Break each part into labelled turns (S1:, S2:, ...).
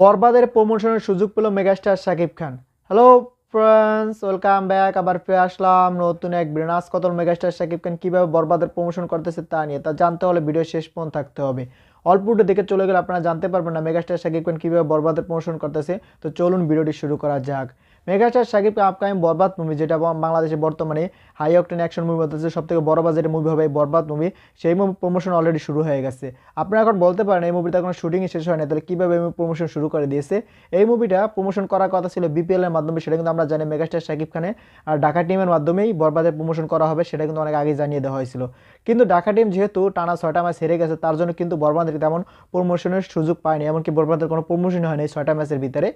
S1: বরবাদের প্রমোশনের সুযোগ পেল megastar Shakib Khan. Hello friends welcome back আবার ফিরে আসলাম নতুন এক বিনাস কতল মেগাস্টার শাকিব খান কীভাবে বরবাদের প্রমোশন করতেছে তা নিয়ে। তা জানতে হলে ভিডিও শেষ পর্যন্ত থাকতে হবে। অল্প একটু দেখে চলে গেলে আপনারা জানতে পারবেন না মেগাস্টার শাকিব খান কীভাবে বরবাদের প্রমোশন করতেছে। তো চলুন ভিডিওটি শুরু করা যাক। Megastar Khan upcoming Borbaad movie যেটা বাংলাদেশে বর্তমানে হাই অক্টেন অ্যাকশন মুভি হতেছে সব থেকে বড় বাজেটের মুভি হবে বরবাদ মুভি সেই মুভি প্রমোশন অলরেডি শুরু হয়ে গেছে। আপনারা এখন বলতে পারেন এই মুভিটা কোনো শুটিংই শেষ হয় না তাহলে কীভাবে এই প্রমোশন শুরু করে দিয়েছে? এই মুভিটা প্রমোশন করার কথা ছিল বিপিএল এর মাধ্যমে, সেটা কিন্তু আমরা জানি মেগাস্টার শাকিব খানে আর ঢাকা টিমের মাধ্যমেই বরবাদের প্রমোশন করা হবে, সেটা কিন্তু অনেক আগে জানিয়ে দেওয়া হয়েছিল। কিন্তু ঢাকা টিম যেহেতু টানা ছয়টা ম্যাচ হেরে গেছে, তার জন্য কিন্তু বরবাদের তেমন প্রমোশনের সুযোগ পায়নি, এমনকি বরবাদের কোনো প্রমোশন হয়নি ছয়টা ম্যাচের ভিতরে।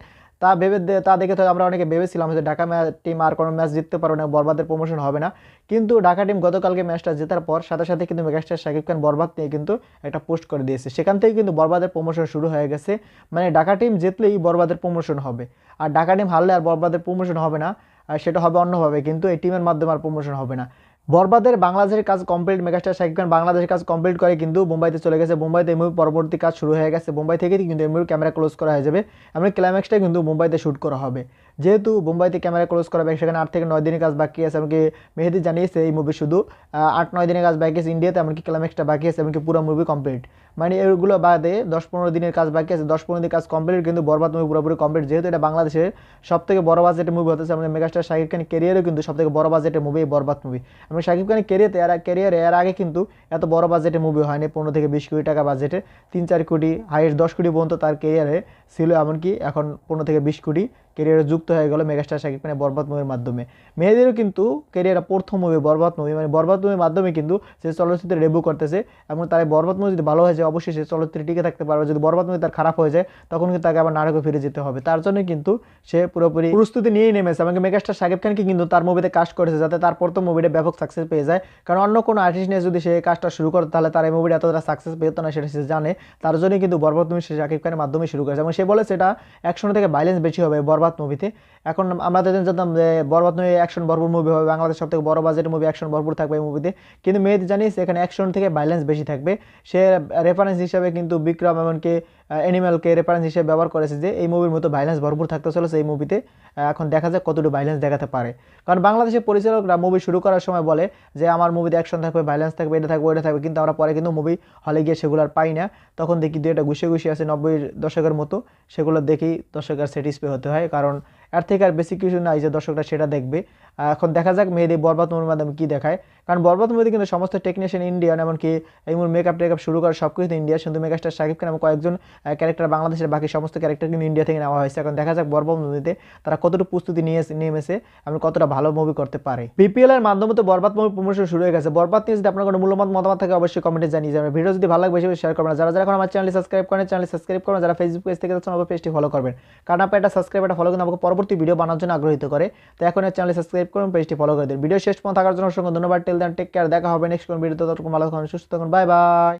S1: তা ভেবে তা দেখে তো আমরা অনেকে ভেবেছিলাম যে ঢাকা টিম আর কোনো ম্যাচ জিততে পারবে না, বরবাদের প্রমোশন হবে না। কিন্তু ঢাকা টিম গতকালকে ম্যাচটা জেতার পর সাথে সাথে কিন্তু মেগাস্টার শাকিব খান বরবাদ নিয়ে কিন্তু একটা পোস্ট করে দিয়েছে। সেখান থেকে কিন্তু বরবাদের প্রমোশন শুরু হয়ে গেছে। মানে ঢাকা টিম জিতলেই বরবাদের প্রমোশন হবে। আর ঢাকা টিম হারলে আর বরবাদের প্রমোশন হবে না। আর সেটা হবে অন্যভাবে, কিন্তু এই টিমের মাধ্যমে আর প্রমোশন হবে না। বরবাদের বাংলাদেশের কাজ কমপ্লিট মেগাস্টার শাকিব খান বাংলাদেশের কাজ কমপ্লিট করে কিন্তু মুম্বাইতে চলে গেছে। মুম্বাইতে এই পরবর্তী কাজ শুরু হয়ে গেছে। মুম্বাই থেকে কিন্তু এই ক্যামেরা ক্লোজ করা হয়ে যাবে। এমন ক্লাইম্যাক্সটাই কিন্তু মুম্বাইতে শ্যুট করা হবে। যেহেতু মুম্বাইতে ক্যামেরা ক্লোজ করা হবে সেখানে আট থেকে নয় দিনের কাজ বাকি আছে, এমনকি মেহেদি জানিয়েছে এই মুভি শুধু। আট নয় দিনের কাজ বাকি আছে ইন্ডিয়াতে এমনকি ক্লাইম্যাক্সটা বাকি আছে, এমনকি পুরো মুভি কমপ্লিট মানে এগুলো বাদে দশ পনেরো দিনের কাজ বাকি আছে। দশ পনেরো দিনের কাজ কমপ্লিট কিন্তু বরবাদ মুভি পুরোপুরি কমপ্লিট যেহেতু এটা বাংলাদেশের সব থেকে বড় বাজেটের মুভি হতেছে আমাদের মেগাস্টার শাকিব খানের কেরিয়ারও কিন্তু সব থেকে বড় বাজেটের মুভি বরবাদ মুভি এবং শাকিব খানের কেরিয়ারে এর ক্যারিয়ারে এর আগে কিন্তু এত বড় বাজেটের মুভি হয়নি। পনেরো থেকে বিশ কোটি টাকা বাজেটে তিন চার কোটি হাইয়েস্ট দশ কোটি পর্যন্ত তার কেরিয়ারে ছিল, এমনকি এখন পনেরো থেকে বিশ কোটি। কেরিয়ারে যুক্ত হয়ে গেল মেগাস্টার শাকিব খানের বরবাদ মুভির মাধ্যমে। মেয়েদেরও কিন্তু কেরিয়ারে প্রথম মুভি বরবাদ মুভি মানে বরবাদ মুভির মাধ্যমে কিন্তু সে চলচ্চিত্রে রেবু করতেছে। এবং তার বরবাদ মুভি যদি ভালো হয়ে যায়, অবশ্যই সে চলচ্চিত্রে টিকে থাকতে পারবে। যদি বরবাদ মুভি তার খারাপ হয়ে যায়, তখন কিন্তু তাকে আবার নাটকে ফিরে যেতে হবে। তার জন্য কিন্তু সে পুরোপুরি প্রস্তুতি নিয়েই নেমেছে। এবং মেগাস্টার শাকিব খানকে কিন্তু তার মুভিতে কাজ করেছে যাতে তার প্রথম মুভিটা ব্যাপক সাকসেস পেয়ে যায়। কারণ অন্য কোনো আর্টিস্ট নিয়ে যদি সে কাজটা শুরু করে, তাহলে তার এই মুভিটা এতটা সাকসেস পেত না সেটা সে জানে। তার জন্যই কিন্তু বরবাদ মুভি সে শাকিব খানের মাধ্যমে শুরু করেছে। এবং সে বলে সেটা অ্যাকশন থেকে ভাইলেন্স বেশি হবে, বরবাদ মুভিতে এখন আমরা তো জানতাম যে বরবাদ মুভি অ্যাকশন ভরপুর মুভি হবে বাংলাদেশ সব থেকে বড় বাজেটের মুভি অ্যাকশন ভরপুর থাকবে এই মুভিতে কিন্তু মেয়েদের জানিস, এখানে অ্যাকশন থেকে ব্যালেন্স বেশি থাকবে। সে রেফারেন্স হিসাবে কিন্তু বিক্রম, এমনকি অ্যানিম্যালকে রেফারেন্স হিসেবে ব্যবহার করেছে যে এই মুভির মতো ভাইলেন্স ভরপুর থাকতে চলেছে এই মুভিতে এখন দেখা যাক কতটুকু ভাইলেন্স দেখাতে পারে। কারণ বাংলাদেশের পরিচালকরা মুভি শুরু করার সময় বলে যে, আমার মুভিতে অ্যাকশন থাকবে ভাইলেন্স থাকবে, এটা থাকবে ওটা থাকবে। কিন্তু আমরা পরে কিন্তু মুভি হলে গিয়ে সেগুলো আর পাই না। তখন দেখি দু একটা গুছিয়ে গুছিয়ে আছে নব্বই দশকের মতো, সেগুলো দেখি দর্শকের স্যাটিসফাই হতে হয়। কারণ এর থেকে আর বেশি কিছু নাই যে দর্শকরা সেটা দেখবে। এখন দেখা যাক মেয়েদের বরবাদ মুভির মাধ্যমে কী দেখায়। কারণ বরবাদ মুভিতে কিন্তু সমস্ত টেকনিশিয়ান ইন্ডিয়ান এমনকি এই মুভির মেকআপ টেকআপ শুরু করে সব কিছু ইন্ডিয়া শুধু মেগাস্টার শাকিব খান এবং কয়েকজন ক্যারেক্টার বাংলাদেশের বাকি সমস্ত ক্যারেক্টার কিন্তু ইন্ডিয়া থেকে নেওয়া হয়েছে। এখন দেখা যাক বরবাদ মুভিতে তারা কতটুকু প্রস্তুতি নিয়ে নেমেছে এবং কতটা ভালো মুভি করতে পারে। বিপিএল এর মাধ্যমে তো বরবাদ মুভি প্রমোশন শুরু হয়ে গেছে। বরবাদ নিয়ে যদি আপনার কোনো মূল্যমত মতামত থাকে, অবশ্যই কমেন্টে জানিয়ে যাবেন ভিডিও যদি ভালো লাগে, বেশি শেয়ার করবেন। যারা যারা এখন আমার চ্যানেল সাবস্ক্রাইব করেন চ্যানেল সাবস্ক্রাইব করবেন, যারা ফেসবুক পেজ থেকে যাচ্ছেন আমার পেজটি ফলো করবেন। কারণ আপনার একটা সাবস্ক্রাইব একটা ফলো কিন্তু আমাকে পরবর্তী ভিডিও বানানোর জন্য আগ্রহিত করে। তো এখন চ্যানেল সাবস্ক্রাইব করুন, পেজটি ফলো করে দিন। ভিডিও শেষ পর্যন্ত থাকার জন্য অসংখ্য ধন্যবাদ। টেল দেন টেক কেয়ার দেখা হবে নেক্সট কোন ভিডিওতে। ততক্ষণ ভালো থাকুন, সুস্থ থাকুন। Bye bye